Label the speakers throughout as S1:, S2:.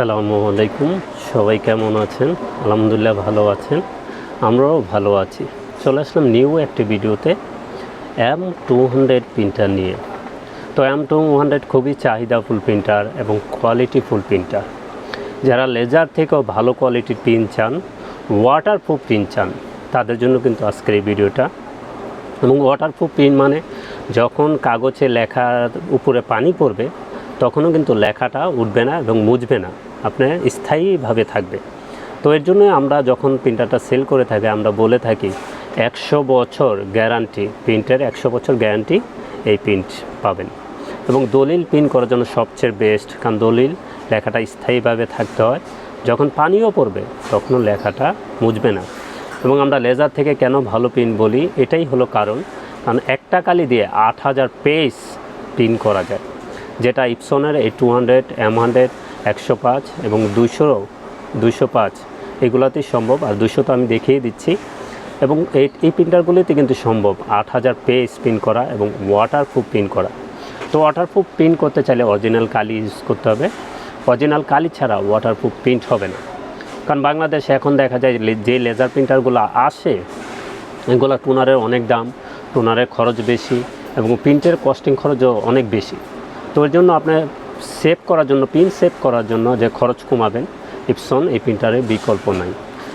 S1: আসসালামু আলাইকুম। সবাই কেমন আছেন? আলহামদুলিল্লাহ ভালো আছেন। আমরাও ভালো আছি। চলে আসলাম নিউ একটি ভিডিওতে এম টু হান্ড্রেড প্রিন্টার নিয়ে। তো এম টু হান্ড্রেড খুবই চাহিদাফুল প্রিন্টার এবং কোয়ালিটিফুল প্রিন্টার যারা লেজার থেকেও ভালো কোয়ালিটির প্রিন্ট চান ওয়াটারপ্রুফ প্রিন্ট চান, তাদের জন্য কিন্তু আজকের এই ভিডিওটা। এবং ওয়াটারপ্রুফ প্রিন্ট মানে যখন কাগজে লেখার উপরে পানি পড়বে, তখনও কিন্তু লেখাটা উঠবে না এবং মুছবে না। আপনার স্থায়ীভাবে থাকবে। তো এর জন্য আমরা যখন প্রিন্টারটা সেল করে থাকি, আমরা বলে থাকি একশো বছর গ্যারান্টি, প্রিন্টের একশো বছর গ্যারান্টি এই প্রিন্ট পাবেন। এবং দলিল প্রিন্ট করার জন্য সবচেয়ে বেস্ট, কারণ দলিল লেখাটা স্থায়ীভাবে থাকতে হয়। যখন পানিও পড়বে, তখনও লেখাটা মুছবে না। এবং আমরা লেজার থেকে কেন ভালো প্রিন্ট বলি, এটাই হলো কারণ কারণ একটা কালি দিয়ে আট হাজার পেজ প্রিন্ট করা যায়, যেটা ইপসনের এই টু হান্ড্রেড, এম হান্ড্রেড একশো পাঁচ এবং দুশো দুশো পাঁচ। এগুলোতেই সম্ভব, আর দুশো তো আমি দেখিয়ে দিচ্ছি। এবং এই এই প্রিন্টারগুলিতে কিন্তু সম্ভব। আট হাজার পেজ প্রিন্ট করা এবং ওয়াটারপ্রুফ প্রিন্ট করা। তো ওয়াটারপ্রুফ প্রিন্ট করতে চাইলে অরিজিনাল কালি ইউজ করতে হবে। অরিজিনাল কালি ছাড়া ওয়াটারপ্রুফ প্রিন্ট হবে না। কারণ বাংলাদেশে এখন দেখা যায় যে লেজার প্রিন্টারগুলো আসে, এগুলো টুনারের অনেক দাম, টুনারের খরচ বেশি এবং প্রিন্টের কস্টিং খরচও অনেক বেশি। তো ওই জন্য আপনার সেভ করার জন্য প্রিন্ট সেভ করার জন্য যে খরচ কমাবেন ইপসন এই প্রিন্টারের বিকল্প নাই।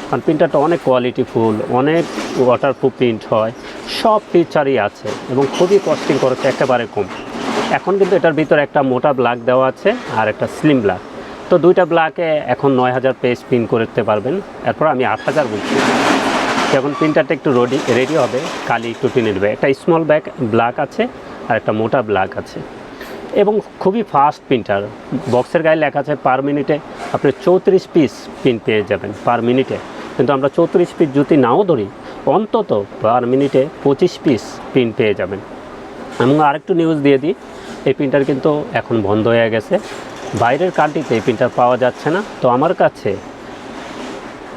S1: কারণ প্রিন্টারটা অনেক কোয়ালিটিফুল অনেক ওয়াটারপ্রুফ প্রিন্ট হয়, সব ফিচারই আছে এবং খুবই কস্টিং খরচ একেবারে কম। এখন কিন্তু এটার ভিতরে একটা মোটা ব্লাক দেওয়া আছে আর একটা স্লিম ব্লাক তো দুইটা ব্লাকে এখন নয় হাজার পেজ প্রিন্ট করতে পারবেন, এরপর আমি আট হাজার বলছি। যখন প্রিন্টারটা একটু রেডি রেডি হবে কালি একটু টেনে নেবে একটা স্মল ব্যাগ ব্ল্যাক আছে আর একটা মোটা ব্লাক আছে। এবং খুবই ফাস্ট প্রিন্টার বক্সের গায়ে লেখা আছে পার মিনিটে আপনি চৌত্রিশ পিস প্রিন্ট পেয়ে যাবেন পার মিনিটে কিন্তু আমরা চৌত্রিশ পিস যদি নাও ধরি, অন্তত পার মিনিটে পঁচিশ পিস প্রিন্ট পেয়ে যাবেন। এবং আরেকটু নিউজ দিয়ে দিই, এই প্রিন্টার কিন্তু এখন বন্ধ হয়ে গেছে। বাইরের কান্ট্রিতে এই প্রিন্টার পাওয়া যাচ্ছে না। তো আমার কাছে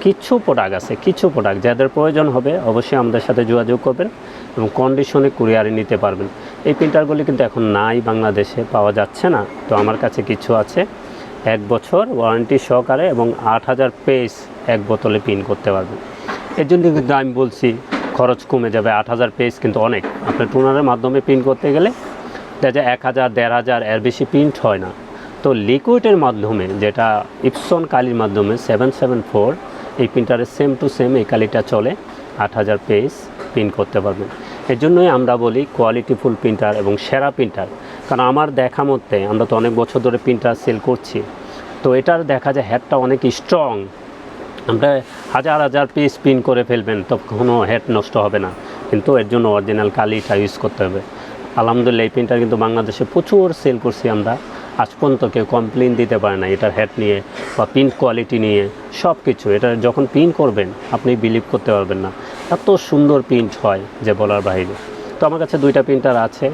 S1: কিছু প্রোডাক্ট আছে, কিছু প্রোডাক্ট যাদের প্রয়োজন হবে অবশ্যই আমাদের সাথে যোগাযোগ করবেন এবং কন্ডিশনে কুরিয়ারে নিতে পারবেন। এই প্রিন্টারগুলি কিন্তু এখন নাই বাংলাদেশে, পাওয়া যাচ্ছে না। তো আমার কাছে কিছু আছে। এক বছর ওয়ারেন্টি সহকারে এবং আট হাজার পেজ এক বোতলে প্রিন্ট করতে পারবেন। এর জন্য কিন্তু আমি বলছি, খরচ কমে যাবে। আট হাজার পেজ কিন্তু অনেক। আপনার টুনারের মাধ্যমে প্রিন্ট করতে গেলে দেখা যায় এক হাজার, দেড় হাজার এর বেশি প্রিন্ট হয় না। তো লিকুইডের মাধ্যমে, যেটা ইপসন কালির মাধ্যমে সেভেন সেভেন ফোর এই প্রিন্টারে সেম টু সেম এই কালিটা চলে, আট হাজার পেজ প্রিন্ট করতে পারবেন এর জন্যই আমরা বলি কোয়ালিটিফুল প্রিন্টার এবং সেরা প্রিন্টার কারণ আমার দেখা মতে, আমরা তো অনেক বছর ধরে প্রিন্টার সেল করছি। তো এটার দেখা যায় হেডটা অনেক স্ট্রং আমরা হাজার হাজার পিস প্রিন্ট করে ফেলবেন, তো কোনো হেড নষ্ট হবে না। কিন্তু এর জন্য অরিজিনাল কালিটা ইউজ করতে হবে। আলহামদুলিল্লাহ, এই প্রিন্টার কিন্তু বাংলাদেশে প্রচুর সেল করছি আমরা। আজ পর্যন্ত কেউ কমপ্লেন দিতে পারে না এটার হ্যাট নিয়ে বা প্রিন্ট কোয়ালিটি নিয়ে সব কিছু এটা যখন প্রিন্ট করবেন, আপনি বিলিভ করতে পারবেন না। এত সুন্দর প্রিন্ট হয় যে বলার বাইরে। তো আমার কাছে দুইটা প্রিন্টার আছে।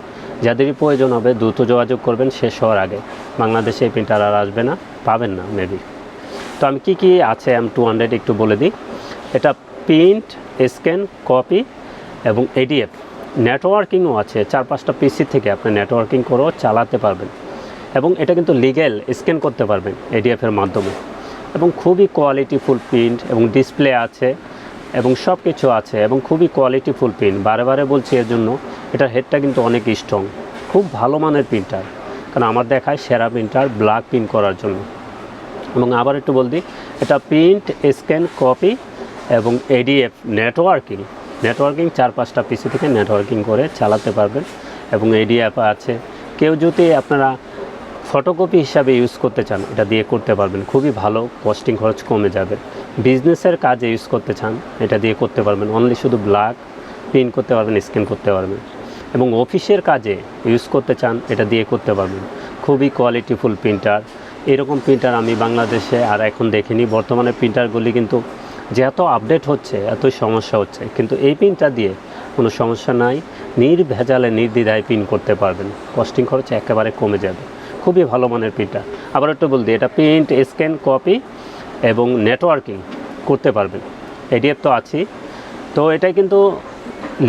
S1: যাদেরই প্রয়োজন হবে, দ্রুত যোগাযোগ করবেন, শেষ হওয়ার আগে। বাংলাদেশে এই প্রিন্টার আর আসবে না, পাবেন না মেবি তো আমি কি কি আছে এম টু হান্ড্রেড একটু বলে দিই। এটা প্রিন্ট স্ক্যান কপি এবং এডিএফ নেটওয়ার্কিংও আছে, চার পাঁচটা পিসি থেকে আপনি নেটওয়ার্কিং করেও চালাতে পারবেন। এবং এটা কিন্তু লিগ্যাল স্ক্যান করতে পারবেন এডিএফের মাধ্যমে। এবং খুবই কোয়ালিটিফুল প্রিন্ট এবং ডিসপ্লে আছে এবং সব কিছু আছে এবং খুবই কোয়ালিটিফুল প্রিন্ট বারে বারে বলছি এর জন্য এটার হেডটা কিন্তু অনেক স্ট্রং খুব ভালো মানের প্রিন্টার কারণ আমার দেখায় সেরা প্রিন্টার ব্ল্যাক প্রিন্ট করার জন্য। এবং আবার একটু বল দিই এটা প্রিন্ট স্ক্যান কপি এবং এডিএফ নেটওয়ার্কিং নেটওয়ার্কিং চার পাঁচটা পিসি থেকে নেটওয়ার্কিং করে চালাতে পারবেন এবং এডিএফ আছে। কেউ যদি আপনারা ফটোকপি হিসাবে ইউজ করতে চান, এটা দিয়ে করতে পারবেন। খুবই ভালো কস্টিং খরচ কমে যাবে। বিজনেসের কাজে ইউজ করতে চান, এটা দিয়ে করতে পারবেন। অনলি শুধু ব্ল্যাক প্রিন্ট করতে পারবেন স্ক্যান করতে পারবেন। এবং অফিসের কাজে ইউজ করতে চান, এটা দিয়ে করতে পারবেন। খুবই কোয়ালিটিফুল প্রিন্টার এরকম প্রিন্টার আমি বাংলাদেশে আর এখন দেখিনি। বর্তমানে প্রিন্টারগুলি কিন্তু যে এত আপডেট হচ্ছে, এতই সমস্যা হচ্ছে। কিন্তু এই প্রিন্টার দিয়ে কোনো সমস্যা নাই। নির্ভেজালে, নির্দ্বিধায় প্রিন্ট করতে পারবেন। কস্টিং খরচ একেবারে কমে যাবে। খুবই ভালো মানের প্রিন্টার আবার একটু বলতে, এটা প্রিন্ট স্ক্যান কপি এবং নেটওয়ার্কিং করতে পারবেন। এডিএফ তো আছেই। তো এটাই কিন্তু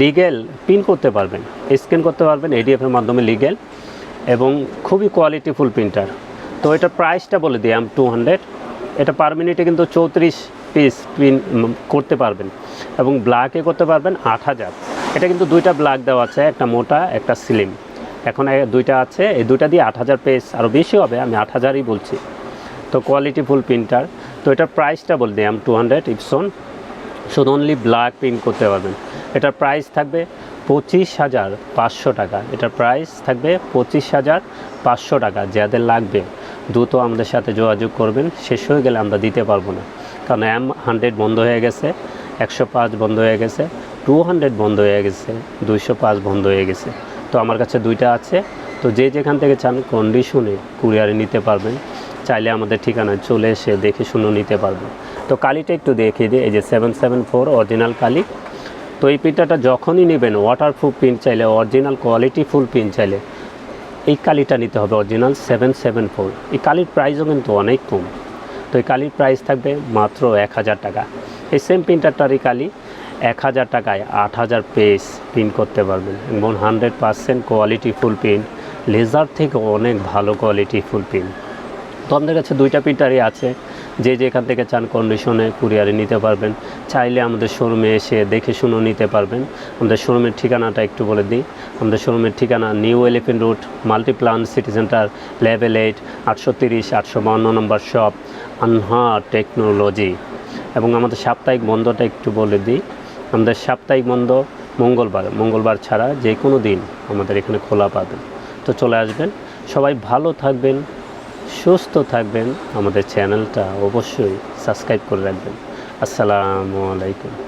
S1: লিগেল পিন করতে পারবেন। স্ক্যান করতে পারবেন এডিএফের মাধ্যমে লিগেল এবং খুবই কোয়ালিটিফুল প্রিন্টার তো এটার প্রাইসটা বলে দিই এম টু হান্ড্রেড এটা পার মিনিটে কিন্তু চৌত্রিশ পিস প্রিন্ট করতে পারবেন এবং ব্ল্যাকে করতে পারবেন আট হাজার। এটা কিন্তু দুইটা ব্ল্যাক দেওয়া আছে, একটা মোটা, একটা স্লিম এখন দুইটা আছে, এই দুইটা দিয়ে আট হাজার পেজ আরও বেশি হবে, আমি আট হাজারই বলছি। তো কোয়ালিটি ফুল প্রিন্টার তো এটার প্রাইসটা বলে দিই এম টু হান্ড্রেড ইপসন শুধু অনলি ব্ল্যাক প্রিন্ট করতে পারবেন। এটার প্রাইস থাকবে পঁচিশ হাজার পাঁচশো টাকা। এটার প্রাইস থাকবে পঁচিশ হাজার পাঁচশো টাকা, যাদের লাগবে। দ্রুত আমাদের সাথে যোগাযোগ করবেন, শেষ হয়ে গেলে আমরা দিতে পারব না। কারণ এম হান্ড্রেড বন্ধ হয়ে গেছে, একশো পাঁচ বন্ধ হয়ে গেছে টু হান্ড্রেড বন্ধ হয়ে গেছে, দুইশো পাঁচ বন্ধ হয়ে গেছে। তো আমার কাছে দুইটা আছে। তো যে যেখান থেকে চান কন্ডিশনে কুরিয়ারে নিতে পারবেন। চাইলে আমাদের ঠিকানায় চলে এসে দেখে শুনে নিতে পারবেন। তো কালিটা একটু দেখিয়ে দিই, এই যে সেভেন সেভেন ফোর অরিজিনাল কালি। তো এই প্রিন্টারটা যখনই নেবেন ওয়াটারপ্রুফ প্রিন্ট চাইলে অরিজিনাল কোয়ালিটি ফুল প্রিন্ট চাইলে, এই কালিটা নিতে হবে অরিজিনাল সেভেন সেভেন ফোর এই কালির প্রাইসও কিন্তু অনেক কম। তো এই কালির প্রাইস থাকবে মাত্র এক হাজার টাকা। এই সেম প্রিন্টারটারই কালি। এক হাজার টাকায় আট হাজার পেজ প্রিন্ট করতে পারবেন এবং hundred percent quality full print, laser থেকে অনেক ভালো কোয়ালিটি ফুল প্রিন্ট। তো আমাদের কাছে দুইটা প্রিন্টারই আছে, যে যেখান থেকে চান কন্ডিশনে কুরিয়ারে নিতে পারবেন। চাইলে আমাদের শোরুমে এসে দেখে শুনে নিতে পারবেন। আমাদের শোরুমের ঠিকানাটা একটু বলে দিই। আমাদের শোরুমের ঠিকানা New Elephant Road Multiplan City Centre level eight আটশো তিরিশ, আটশো বান্ন নম্বর শপ আনহা টেকনোলজি এবং আমাদের সাপ্তাহিক বন্ধটা একটু বলে দিই। আমাদের সাপ্তাহিক বন্ধ মঙ্গলবার মঙ্গলবার ছাড়া যে কোনো দিন আমাদের এখানে খোলা পাবেন। তো চলে আসবেন। সবাই ভালো থাকবেন, সুস্থ থাকবেন। আমাদের চ্যানেলটা অবশ্যই সাবস্ক্রাইব করে রাখবেন। আসসালামু আলাইকুম।